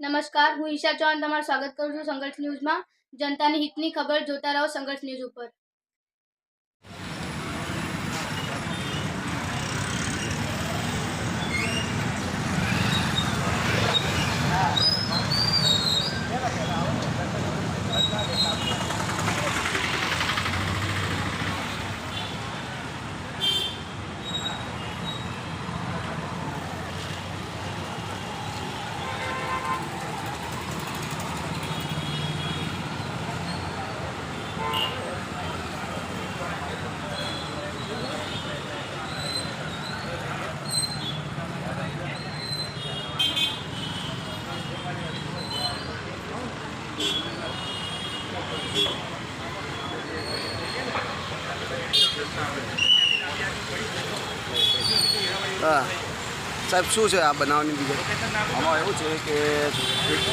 નમસ્કાર, હું ઈશા ચૌહાણ, તમારું સ્વાગત કરું છું સંઘર્ષ ન્યૂઝમાં. જનતાની હિતની ખબર, જોતા રહો સંઘર્ષ ન્યૂઝ ઉપર. હા. સાહેબ, શું છે આ બનાવની વિગત આમાં એવું છે કે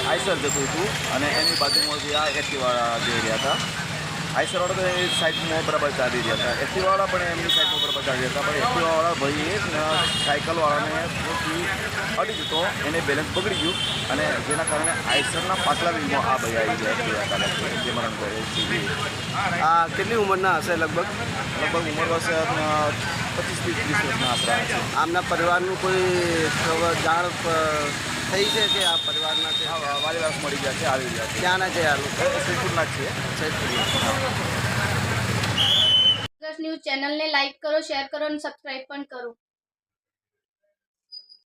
આઈસર જતું હતું અને એની બાજુમાંથી આ એક્ટિવાળા જઈ રહ્યા હતા આઈસરવાળા તો એ સાઈડમાં બરાબર ચાલી રહ્યા હતા. એક્ટિવાવાળા પણ એમની સાઈડમાં બરાબર ચાલી રહ્યા હતા. પણ એક્ટિવાવાળા ભાઈએ સાયકલવાળાને અડી જતો એને બેલેન્સ બગડી ગયું અને જેના કારણે આઈસરના પાછલા વિંગમાં આ ભાઈ આવી ગયા જે મરણ કરે છે. આ કેટલી ઉંમરના હશે લગભગ? લગભગ ઉંમર વર્ષ પચીસથી ત્રીસ વર્ષના આશરા આમના પરિવારનું કોઈ જાણ થઈ છે કે આ પરિવારના છે? વારે વાસ મળી ગયા છે આવી ગયા છે. ક્યાંના છે આ લોકો જ છે. સંઘર્ષ ન્યૂઝ ચેનલને લાઈક કરો શેર કરો અને સબસ્ક્રાઈબ પણ કરો.